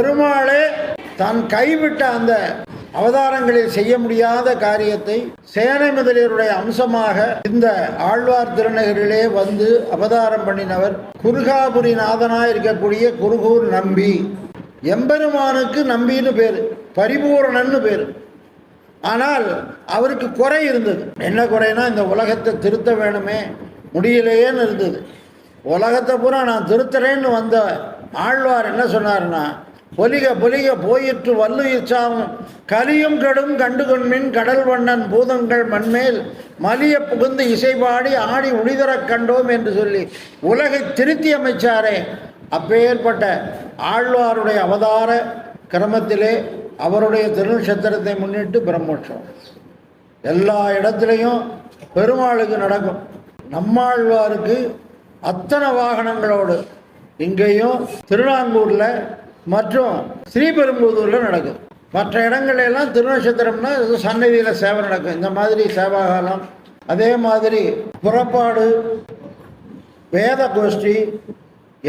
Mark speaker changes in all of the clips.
Speaker 1: பெருமாளே தான் கைவிட்ட அந்த அவதாரங்களில் செய்ய முடியாத காரியத்தை சேனை முதலியருடைய அம்சமாக இந்த ஆழ்வார் திருநகரிலே வந்து அவதாரம் பண்ணினவர் குருகாபுரி நாதனாக இருக்கக்கூடிய குருகூர் நம்பி. எம்பெருமானுக்கு நம்பின்னு பேர் பரிபூரணன்னு பேர். ஆனால் அவருக்கு குறை இருந்தது. என்ன குறைனா இந்த உலகத்தை திருத்த வேணுமே முடியலையேன்னு இருந்தது. உலகத்தை பூரா நான் திருத்துறேன்னு வந்த ஆழ்வார் என்ன சொன்னார்னா பொலிக பொலிக போயிற்று வல்லுயிர்ச்சாவும் கலியும் கடும் கண்டுகொண்மின் கடல் வண்ணன் பூதங்கள் மண்மேல். மலிய புகுந்து இசைபாடி ஆடி உளிதரக் கண்டோம் என்று சொல்லி உலகை திருத்தி அமைச்சாரே. அப்பேற்பட்ட ஆழ்வாருடைய அவதார கிரமத்திலே அவருடைய திருநட்சத்திரத்தை முன்னிட்டு பிரம்மோற்சவம். எல்லா இடத்துலையும் பெருமாளுக்கு நடக்கும். நம்மாழ்வாருக்கு அத்தனை வாகனங்களோடு. இங்கேயும் திருநாங்கூரில் மற்றும் ஸ்ரீபெரும்புதூரில் நடக்கும். மற்ற இடங்கள்ல எல்லாம் திருநட்சத்திரம்னா இது சன்னதியில் சேவை நடக்கும். இந்த மாதிரி சேவாகாலம். அதே மாதிரி புறப்பாடு வேத கோஷ்டி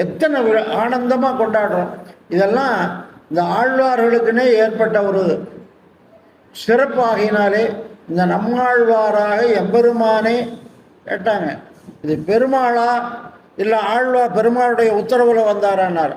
Speaker 1: எத்தனை ஆனந்தமாக கொண்டாடுறோம். இதெல்லாம் இந்த ஆழ்வார்களுக்குன்னே ஏற்பட்ட ஒரு சிறப்பாகினாலே இந்த நம்மாழ்வாராக எம்பெருமானே கேட்டாங்க. இது பெருமாளா? இல்லை ஆழ்வார் பெருமாளுடைய உத்தரவில் வந்தாரான்னார்.